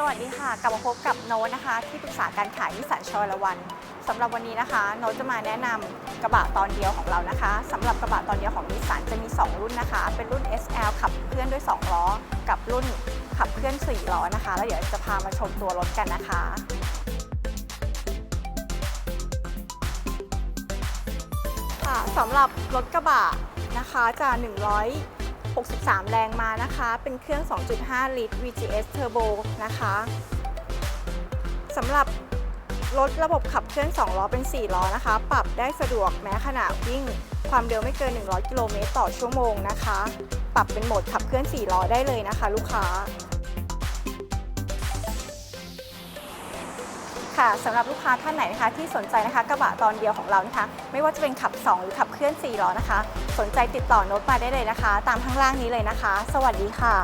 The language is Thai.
สวัสดีค่ะ กลับมาพบกับโน้ตนะคะ ที่ปรึกษาการขายนิสสันชอยละวันสำหรับวันนี้นะคะ โน้ตจะมาแนะนำกระบะตอนเดียวของเรานะคะสำหรับกระบะตอนเดียวของนิสสันจะมี 2 รุ่นนะคะ เป็นรุ่น SL ขับเคลื่อนด้วย 2 ล้อ กับรุ่นขับเคลื่อน4ล้อนะคะ แล้วเดี๋ยวจะพามาชมตัวรถกันนะคะค่ะสำหรับรถกระบะนะคะจะ 63 แรงมานะคะ เป็นเครื่อง 2.5 ลิตร VGS Turbo นะคะสำหรับรถระบบขับเคลื่อน 2 ล้อเป็น 4 ล้อนะคะ ปรับได้สะดวกแม้ขณะวิ่ง ความเร็วไม่เกิน 100 กิโลเมตรต่อชั่วโมงนะคะ ปรับเป็นโหมดขับเคลื่อน 4 ล้อได้เลยนะคะ ลูกค้า ค่ะสำหรับลูกค้าท่านไหนนะคะที่สนใจนะคะกระบะตอนเดียวของเรานะคะไม่ว่าจะเป็นขับ 2 หรือขับเคลื่อน4ล้อนะคะ สนใจติดต่อโน้ตมาได้เลยนะคะ ตามข้างล่างนี้เลยนะคะ สวัสดีค่ะ